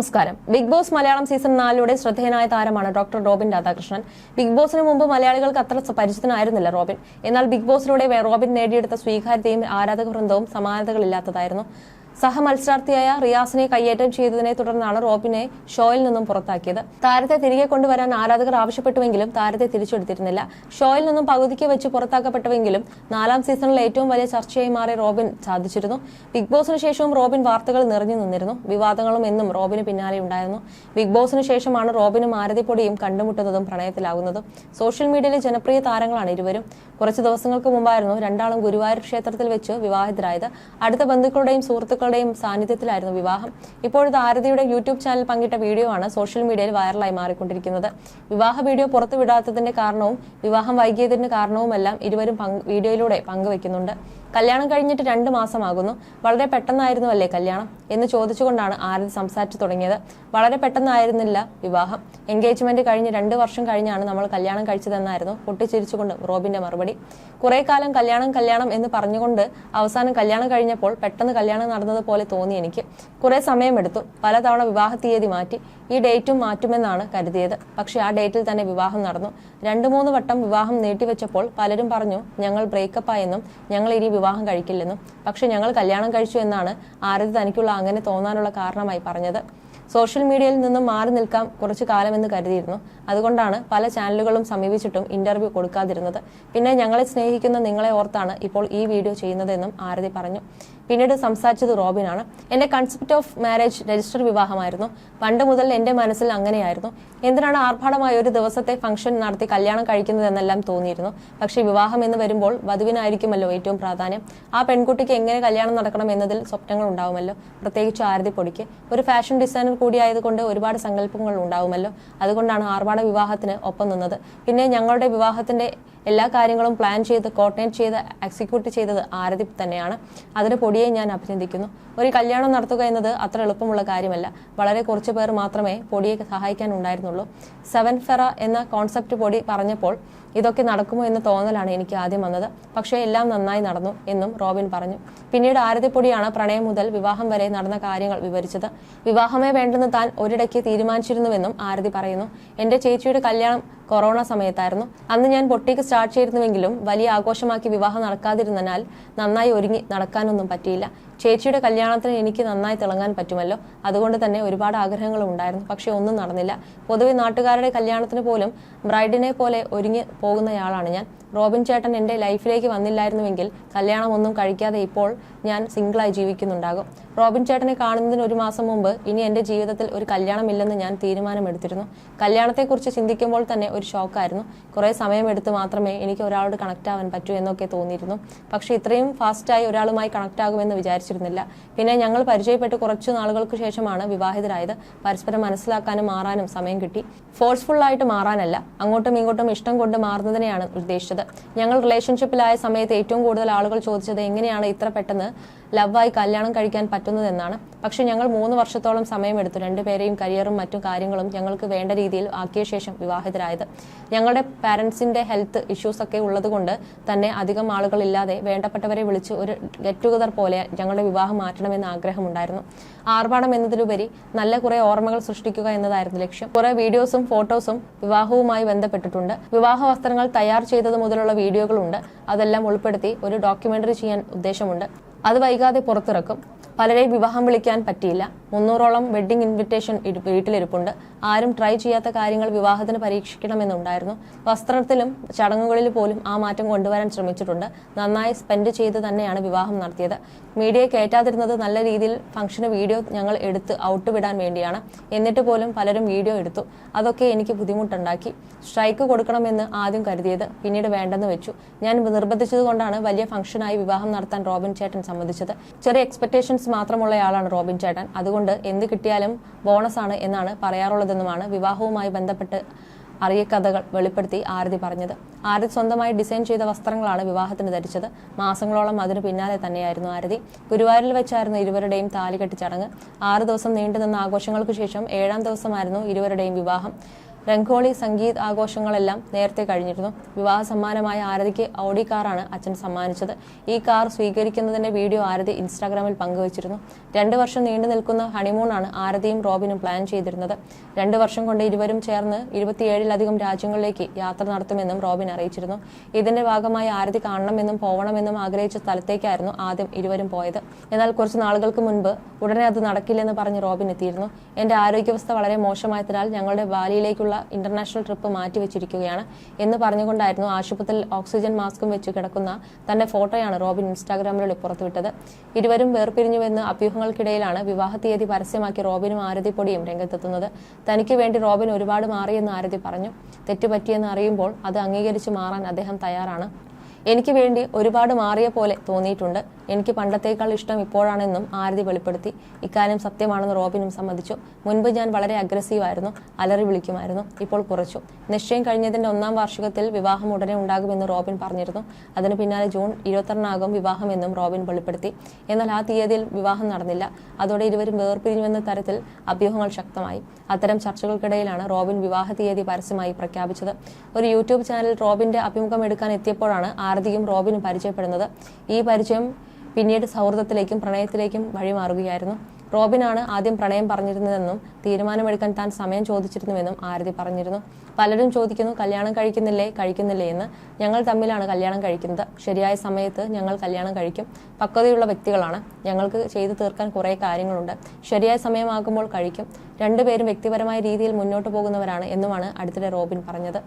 നമസ്കാരം. Big boss Malayalam season നാലിലൂടെ ശ്രദ്ധേയനായ താരമാണ് ഡോക്ടർ റോബിൻ രാധാകൃഷ്ണൻ. ബിഗ് ബോസിന് മുമ്പ് മലയാളികൾക്ക് അത്ര പരിചിതനായിരുന്നില്ല റോബിൻ. എന്നാൽ ബിഗ് ബോസിലൂടെ റോബിൻ നേടിയെടുത്ത സ്വീകാര്യതയും ആരാധക വൃന്ദവും സമാനതകളില്ലാത്തതായിരുന്നു. സഹമത്സരാർത്ഥിയായ റിയാസിനെ കയ്യേറ്റം ചെയ്തതിനെ തുടർന്നാണ് റോബിനെ ഷോയിൽ നിന്നും പുറത്താക്കിയത്. താരത്തെ തിരികെ കൊണ്ടുവരാൻ ആരാധകർ ആവശ്യപ്പെട്ടുവെങ്കിലും താരത്തെ തിരിച്ചെടുത്തിരുന്നില്ല. ഷോയിൽ നിന്നും പകുതിക്ക് വെച്ച് പുറത്താക്കപ്പെട്ടുവെങ്കിലും നാലാം സീസണിൽ ഏറ്റവും വലിയ ചർച്ചയായി മാറി റോബിൻ സാധിച്ചിരുന്നു. ബിഗ് ബോസിന് ശേഷവും റോബിൻ വാർത്തകൾ നിറഞ്ഞു നിന്നിരുന്നു. വിവാദങ്ങളും എന്നും റോബിന് പിന്നാലെ ഉണ്ടായിരുന്നു. ബിഗ് ബോസിന് ശേഷമാണ് റോബിനും ആരതിപ്പൊടിയും കണ്ടുമുട്ടുന്നതും പ്രണയത്തിലാകുന്നതും. സോഷ്യൽ മീഡിയയിലെ ജനപ്രിയ താരങ്ങളാണ് ഇരുവരും. കുറച്ച് ദിവസങ്ങൾക്ക് മുമ്പായിരുന്നു രണ്ടാളും ഗുരുവായൂർ ക്ഷേത്രത്തിൽ വെച്ച് വിവാഹിതരായത്. അടുത്ത ബന്ധുക്കളുടെയും സുഹൃത്തുക്കളുടെയും സാന്നിധ്യത്തിലായിരുന്നു വിവാഹം. ഇപ്പോഴത്തെ ആരതിയുടെ യൂട്യൂബ് ചാനൽ പങ്കിട്ട വീഡിയോ ആണ് സോഷ്യൽ മീഡിയയിൽ വൈറലായി മാറിക്കൊണ്ടിരിക്കുന്നത്. വിവാഹ വീഡിയോ പുറത്തുവിടാത്തതിന്റെ കാരണവും വിവാഹം വൈകിയതിന്റെ കാരണവുമെല്ലാം ഇരുവരും വീഡിയോയിലൂടെ പങ്കുവെക്കുന്നുണ്ട്. കല്യാണം കഴിഞ്ഞിട്ട് രണ്ട് മാസമാകുന്നു. വളരെ പെട്ടെന്നായിരുന്നു അല്ലേ കല്യാണം? എന്ന് ചോദിച്ചുകൊണ്ടാണ് ആരതി സംസാരിച്ചു തുടങ്ങിയത്. വളരെ പെട്ടെന്നായിരുന്നില്ല വിവാഹം. എൻഗേജ്മെന്റ് കഴിഞ്ഞ് രണ്ട് വർഷം കഴിഞ്ഞാണ് നമ്മൾ കല്യാണം കഴിച്ചതെന്നായിരുന്നു പൊട്ടിച്ചിരിച്ചുകൊണ്ട് റോബിന്റെ മറുപടി. കുറെ കാലം കല്യാണം കല്യാണം എന്ന് പറഞ്ഞുകൊണ്ട് അവസാനം കല്യാണം കഴിഞ്ഞപ്പോൾ പെട്ടെന്ന് കല്യാണം നടന്നതുപോലെ തോന്നി എനിക്ക്. കുറെ സമയമെടുത്തു. പലതവണ വിവാഹ തീയതി മാറ്റി. ഈ ഡേറ്റും മാറ്റുമെന്നാണ് കരുതിയത്. പക്ഷെ ആ ഡേറ്റിൽ തന്നെ വിവാഹം നടന്നു. രണ്ടു മൂന്ന് വട്ടം വിവാഹം നീട്ടിവെച്ചപ്പോൾ പലരും പറഞ്ഞു ഞങ്ങൾ ബ്രേക്കപ്പായെന്നും ഞങ്ങൾ ഇനി വിവാഹം കഴിക്കില്ലെന്നും. പക്ഷെ ഞങ്ങൾ കല്യാണം കഴിച്ചു എന്നാണ് ആരതി തനിക്കുള്ള അങ്ങനെ തോന്നാനുള്ള കാരണമായി പറഞ്ഞത്. സോഷ്യൽ മീഡിയയിൽ നിന്നും മാറി നിൽക്കാം കുറച്ചു കാലമെന്ന് കരുതിയിരുന്നു. അതുകൊണ്ടാണ് പല ചാനലുകളും സമീപിച്ചിട്ടും ഇന്റർവ്യൂ കൊടുക്കാതിരുന്നത്. പിന്നെ ഞങ്ങളെ സ്നേഹിക്കുന്ന നിങ്ങളെ ഓർത്താണ് ഇപ്പോൾ ഈ വീഡിയോ ചെയ്യുന്നതെന്നും ആരതി പറഞ്ഞു. പിന്നീട് സംസാരിച്ചത് റോബിനാണ്. എന്റെ കൺസെപ്റ്റ് ഓഫ് മാരേജ് രജിസ്റ്റർ വിവാഹമായിരുന്നു. പണ്ട് മുതൽ എന്റെ മനസ്സിൽ അങ്ങനെയായിരുന്നു. എന്തിനാണ് ആർഭാടമായ ഒരു ദിവസത്തെ ഫംഗ്ഷൻ നടത്തി കല്യാണം കഴിക്കുന്നതെന്നെല്ലാം തോന്നിയിരുന്നു. പക്ഷേ വിവാഹം എന്ന് വരുമ്പോൾ വധുവിനായിരിക്കുമല്ലോ ഏറ്റവും പ്രാധാന്യം. ആ പെൺകുട്ടിക്ക് എങ്ങനെ കല്യാണം നടക്കണം എന്നതിൽ സ്വപ്നങ്ങൾ ഉണ്ടാവുമല്ലോ. പ്രത്യേകിച്ച് ആരതി പൊടിക്ക് ഒരു ഫാഷൻ ഡിസൈനർ കൂടിയായതുകൊണ്ട് ഒരുപാട് സങ്കല്പങ്ങൾ ഉണ്ടാവുമല്ലോ. അതുകൊണ്ടാണ് ആർഭാട വിവാഹത്തിന് ഒപ്പം നിന്നത്. പിന്നെ ഞങ്ങളുടെ വിവാഹത്തിന്റെ എല്ലാ കാര്യങ്ങളും പ്ലാൻ ചെയ്ത് കോർഡിനേറ്റ് ചെയ്ത് എക്സിക്യൂട്ട് ചെയ്തത് ആരതി തന്നെയാണ്. അതിന് പൊടിയെ ഞാൻ അഭിനന്ദിക്കുന്നു. ഒരു കല്യാണം നടത്തുക എന്നത് അത്ര എളുപ്പമുള്ള കാര്യമല്ല. വളരെ കുറച്ച് പേർ മാത്രമേ പൊടിയെ സഹായിക്കാൻ ഉണ്ടായിരുന്നുള്ളൂ. സെവൻ ഫെറ എന്ന കോൺസെപ്റ്റ് പൊടി പറഞ്ഞപ്പോൾ ഇതൊക്കെ നടക്കുമോ എന്ന തോന്നലാണ് എനിക്ക് ആദ്യം വന്നത്. പക്ഷേ എല്ലാം നന്നായി നടന്നു എന്നും റോബിൻ പറഞ്ഞു. പിന്നീട് ആരതിപ്പൊടിയാണ് പ്രണയം മുതൽ വിവാഹം വരെ നടന്ന കാര്യങ്ങൾ വിവരിച്ചത്. വിവാഹമേ വേണ്ടെന്ന് താൻ ഒരിടയ്ക്ക് തീരുമാനിച്ചിരുന്നുവെന്നും ആരതി പറയുന്നു. എന്റെ ചേച്ചിയുടെ കല്യാണം കൊറോണ സമയത്തായിരുന്നു. അന്ന് ഞാൻ പൊട്ടിക്ക് സ്റ്റാർട്ട് ചെയ്തിരുന്നുവെങ്കിലും വലിയ ആഘോഷമാക്കി വിവാഹം നടക്കാതിരുന്നതിനാൽ നന്നായി ഒരുങ്ങി നടക്കാനൊന്നും പറ്റിയില്ല. ചേച്ചിയുടെ കല്യാണത്തിന് എനിക്ക് നന്നായി തിളങ്ങാൻ പറ്റുമല്ലോ? അതുകൊണ്ട് തന്നെ ഒരുപാട് ആഗ്രഹങ്ങളും ഉണ്ടായിരുന്നു. പക്ഷേ ഒന്നും നടന്നില്ല. പൊതുവെ നാട്ടുകാരുടെ കല്യാണത്തിന് പോലും ബ്രൈഡിനെ പോലെ ഒരുങ്ങി പോകുന്നയാളാണ് ഞാൻ. റോബിൻ ചേട്ടൻ എന്റെ ലൈഫിലേക്ക് വന്നില്ലായിരുന്നുവെങ്കിൽ കല്യാണമൊന്നും കഴിക്കാതെ ഇപ്പോൾ ഞാൻ സിംഗിളായി ജീവിക്കുന്നുണ്ടാകും. റോബിൻ ചേട്ടനെ കാണുന്നതിന് ഒരു മാസം മുമ്പ് ഇനി എന്റെ ജീവിതത്തിൽ ഒരു കല്യാണമില്ലെന്ന് ഞാൻ തീരുമാനമെടുത്തിരുന്നു. കല്യാണത്തെക്കുറിച്ച് ചിന്തിക്കുമ്പോൾ തന്നെ ഒരു ഷോക്കായിരുന്നു. കുറേ സമയമെടുത്ത് മാത്രമേ എനിക്ക് ഒരാളോട് കണക്റ്റ് ആവാൻ പറ്റൂ എന്നൊക്കെ തോന്നിയിരുന്നു. പക്ഷേ ഇത്രയും ഫാസ്റ്റായി ഒരാളുമായി കണക്റ്റ് ആകുമെന്ന് വിചാരിച്ചിരുന്നില്ല പിന്നെ ഞങ്ങൾ പരിചയപ്പെട്ട് കുറച്ചു നാളുകൾക്ക് ശേഷമാണ് വിവാഹിതരായത്. പരസ്പരം മനസ്സിലാക്കാനും മാറാനും സമയം കിട്ടി. ഫോഴ്സ്ഫുൾ ആയിട്ട് മാറാനല്ല അങ്ങോട്ടും ഇങ്ങോട്ടും ഇഷ്ടം കൊണ്ട് മാറുന്നതിനെയാണ് ഉദ്ദേശിച്ചത്. ഞങ്ങൾ റിലേഷൻഷിപ്പിലായ സമയത്ത് ഏറ്റവും കൂടുതൽ ആളുകൾ ചോദിച്ചത് എങ്ങനെയാണ് ഇത്ര പെട്ടെന്ന് ലവായി കല്യാണം കഴിക്കാൻ പറ്റുന്നതെന്നാണ് പക്ഷെ ഞങ്ങൾ മൂന്ന് വർഷത്തോളം സമയമെടുത്തു. രണ്ടുപേരെയും കരിയറും മറ്റു കാര്യങ്ങളും ഞങ്ങൾക്ക് വേണ്ട രീതിയിൽ ആക്കിയ ശേഷം വിവാഹിതരായത്. ഞങ്ങളുടെ പാരൻസിന്റെ ഹെൽത്ത് ഇഷ്യൂസ് ഒക്കെ ഉള്ളതുകൊണ്ട് തന്നെ അധികം ആളുകളില്ലാതെ വേണ്ടപ്പെട്ടവരെ വിളിച്ച് ഒരു ഗെറ്റ് ടുഗദർ പോലെ ഞങ്ങളുടെ വിവാഹം മാറ്റണമെന്ന് ആഗ്രഹമുണ്ടായിരുന്നു. ആർഭാടം എന്നതിലുപരി നല്ല കുറെ ഓർമ്മകൾ സൃഷ്ടിക്കുക എന്നതായിരുന്നു ലക്ഷ്യം. കുറെ വീഡിയോസും ഫോട്ടോസും വിവാഹവുമായി ബന്ധപ്പെട്ടിട്ടുണ്ട്. വിവാഹ വസ്ത്രങ്ങൾ തയ്യാർ ചെയ്തത് മുതലുള്ള വീഡിയോകളുണ്ട്. അതെല്ലാം ഉൾപ്പെടുത്തി ഒരു ഡോക്യുമെന്ററി ചെയ്യാൻ ഉദ്ദേശമുണ്ട്. അത് വൈകാതെ പുറത്തിറക്കും. പലരെയും വിവാഹം വിളിക്കാൻ പറ്റിയില്ല. മുന്നൂറോളം വെഡ്ഡിംഗ് ഇൻവിറ്റേഷൻ വീട്ടിലിരിപ്പുണ്ട്. ആരും ട്രൈ ചെയ്യാത്ത കാര്യങ്ങൾ വിവാഹത്തിന് പരീക്ഷിക്കണമെന്നുണ്ടായിരുന്നു. വസ്ത്രത്തിലും ചടങ്ങുകളിൽ പോലും ആ മാറ്റം കൊണ്ടുവരാൻ ശ്രമിച്ചിട്ടുണ്ട്. നന്നായി സ്പെൻഡ് ചെയ്ത് തന്നെയാണ് വിവാഹം നടത്തിയത്. മീഡിയയെ കയറ്റാതിരുന്നത് നല്ല രീതിയിൽ ഫംഗ്ഷന് വീഡിയോ ഞങ്ങൾ എടുത്ത് ഔട്ട് വിടാൻ വേണ്ടിയാണ്. എന്നിട്ട് പോലും പലരും വീഡിയോ എടുത്തു. അതൊക്കെ എനിക്ക് ബുദ്ധിമുട്ടുണ്ടാക്കി. സ്ട്രൈക്ക് കൊടുക്കണമെന്ന് ആദ്യം കരുതിയത് പിന്നീട് വേണ്ടെന്ന് വെച്ചു. ഞാൻ നിർബന്ധിച്ചതുകൊണ്ടാണ് വലിയ ഫംഗ്ഷനായി വിവാഹം നടത്താൻ റോബിൻ ചേട്ടൻ സമ്മതിച്ചത്. ചെറിയ എക്സ്പെക്ടേഷൻസ് മാത്രമുള്ളയാളാണ് റോബിൻ ചേട്ടൻ. അതുകൊണ്ട് എന്ത് കിട്ടിയാലും ബോണസാണ് എന്നാണ് പറയാറുള്ളതെന്നുമാണ് വിവാഹവുമായി ബന്ധപ്പെട്ട് അറിയ കഥകൾ വെളിപ്പെടുത്തി ആരതി പറഞ്ഞത്. ആരതി സ്വന്തമായി ഡിസൈൻ ചെയ്ത വസ്ത്രങ്ങളാണ് വിവാഹത്തിന് ധരിച്ചത്. മാസങ്ങളോളം അതിന് പിന്നാലെ തന്നെയായിരുന്നു ആരതി. ഗുരുവായൂരിൽ വെച്ചായിരുന്നു ഇരുവരുടെയും താലികെട്ട് ചടങ്ങ്. ആറ് ദിവസം നീണ്ടുനിന്ന ആഘോഷങ്ങൾക്ക് ശേഷം ഏഴാം ദിവസമായിരുന്നു ഇരുവരുടെയും വിവാഹം. രംഗോളി സംഗീത് ആഘോഷങ്ങളെല്ലാം നേരത്തെ കഴിഞ്ഞിരുന്നു. വിവാഹ സമ്മാനമായ ആരതിക്ക് ഓഡി കാറാണ് അച്ഛൻ സമ്മാനിച്ചത്. ഈ കാർ സ്വീകരിക്കുന്നതിന്റെ വീഡിയോ ആരതി ഇൻസ്റ്റാഗ്രാമിൽ പങ്കുവച്ചിരുന്നു. രണ്ട് വർഷം നീണ്ടു നിൽക്കുന്ന ഹണിമൂണാണ് ആരതിയും റോബിനും പ്ലാൻ ചെയ്തിരുന്നത്. രണ്ട് വർഷം കൊണ്ട് ഇരുവരും ചേർന്ന് ഇരുപത്തിയേഴിലധികം രാജ്യങ്ങളിലേക്ക് യാത്ര നടത്തുമെന്നും റോബിൻ അറിയിച്ചിരുന്നു. ഇതിന്റെ ഭാഗമായി ആരതി കാണണമെന്നും പോകണമെന്നും ആഗ്രഹിച്ച സ്ഥലത്തേക്കായിരുന്നു ആദ്യം ഇരുവരും പോയത്. എന്നാൽ കുറച്ച് നാളുകൾക്ക് മുൻപ് ഉടനെ അത് നടക്കില്ലെന്ന് പറഞ്ഞ് റോബിൻ എത്തിയിരുന്നു. എന്റെ ആരോഗ്യാവസ്ഥ വളരെ മോശമായതിനാൽ ഞങ്ങളുടെ ബാലിയിലേക്കുള്ള ഇന്റർനാഷണൽ ട്രിപ്പ് മാറ്റിവെച്ചിരിക്കുകയാണ് എന്ന് പറഞ്ഞുകൊണ്ടായിരുന്നു ആശുപത്രിയിൽ ഓക്സിജൻ മാസ്കും വെച്ച് കിടക്കുന്ന തന്റെ ഫോട്ടോയാണ് റോബിൻ ഇൻസ്റ്റാഗ്രാമിലൂടെ പുറത്തുവിട്ടത്. ഇരുവരും വേർപിരിഞ്ഞുവെന്ന് അഭ്യൂഹങ്ങൾക്കിടയിലാണ് വിവാഹ തീയതി പരസ്യമാക്കി റോബിനും ആരതിപ്പൊടിയും രംഗത്തെത്തുന്നത്. തനിക്ക് വേണ്ടി റോബിൻ ഒരുപാട് മാറിയെന്ന് ആരതി പറഞ്ഞു. തെറ്റുപറ്റിയെന്ന് അറിയുമ്പോൾ അത് അംഗീകരിച്ച് മാറാൻ അദ്ദേഹം തയ്യാറാണ്. എനിക്ക് വേണ്ടി ഒരുപാട് മാറിയ പോലെ തോന്നിയിട്ടുണ്ട്. എനിക്ക് പണ്ടത്തേക്കാൾ ഇഷ്ടം ഇപ്പോഴാണെന്നും ആരതി വെളിപ്പെടുത്തി. ഇക്കാര്യം സത്യമാണെന്ന് റോബിനും സമ്മതിച്ചു. മുൻപ് ഞാൻ വളരെ അഗ്രസീവ് ആയിരുന്നു. അലറി വിളിക്കുമായിരുന്നു. ഇപ്പോൾ കുറച്ചു. നിശ്ചയം കഴിഞ്ഞതിന്റെ ഒന്നാം വാർഷികത്തിൽ വിവാഹം ഉടനെ ഉണ്ടാകുമെന്ന് റോബിൻ പറഞ്ഞിരുന്നു. അതിന് പിന്നാലെ ജൂൺ ഇരുപത്തിരണ്ടാകും വിവാഹമെന്നും റോബിൻ വെളിപ്പെടുത്തി. എന്നാൽ ആ തീയതിയിൽ വിവാഹം നടന്നില്ല. അതോടെ ഇരുവരും വേർപിരിഞ്ഞുവെന്ന തരത്തിൽ അഭ്യൂഹങ്ങൾ ശക്തമായി. അത്തരം ചർച്ചകൾക്കിടയിലാണ് റോബിൻ വിവാഹ തീയതി പരസ്യമായി പ്രഖ്യാപിച്ചത്. ഒരു യൂട്യൂബ് ചാനൽ റോബിന്റെ അഭിമുഖം എടുക്കാൻ എത്തിയപ്പോഴാണ് ആരതിയും റോബിനും പരിചയപ്പെടുന്നത്. ഈ പരിചയം പിന്നീട് സൗഹൃദത്തിലേക്കും പ്രണയത്തിലേക്കും വഴിമാറുകയായിരുന്നു. റോബിനാണ് ആദ്യം പ്രണയം പറഞ്ഞിരുന്നതെന്നും തീരുമാനമെടുക്കാൻ താൻ സമയം ചോദിച്ചിരുന്നുവെന്നും ആരതി പറഞ്ഞിരുന്നു. പലരും ചോദിക്കുന്നു കല്യാണം കഴിക്കുന്നില്ലേ? കഴിക്കുന്നില്ലേ? എന്ന്. ഞങ്ങൾ തമ്മിലാണ് കല്യാണം കഴിക്കുന്നത്. ശരിയായ സമയത്ത് ഞങ്ങൾ കല്യാണം കഴിക്കും. പക്വതയുള്ള വ്യക്തികളാണ്. ഞങ്ങൾക്ക് ചെയ്തു തീർക്കാൻ കുറേ കാര്യങ്ങളുണ്ട്. ശരിയായ സമയമാകുമ്പോൾ കഴിക്കും. രണ്ടുപേരും വ്യക്തിപരമായ രീതിയിൽ മുന്നോട്ട് പോകുന്നവരാണ് എന്നുമാണ് അടുത്തിടെ റോബിൻ പറഞ്ഞത്.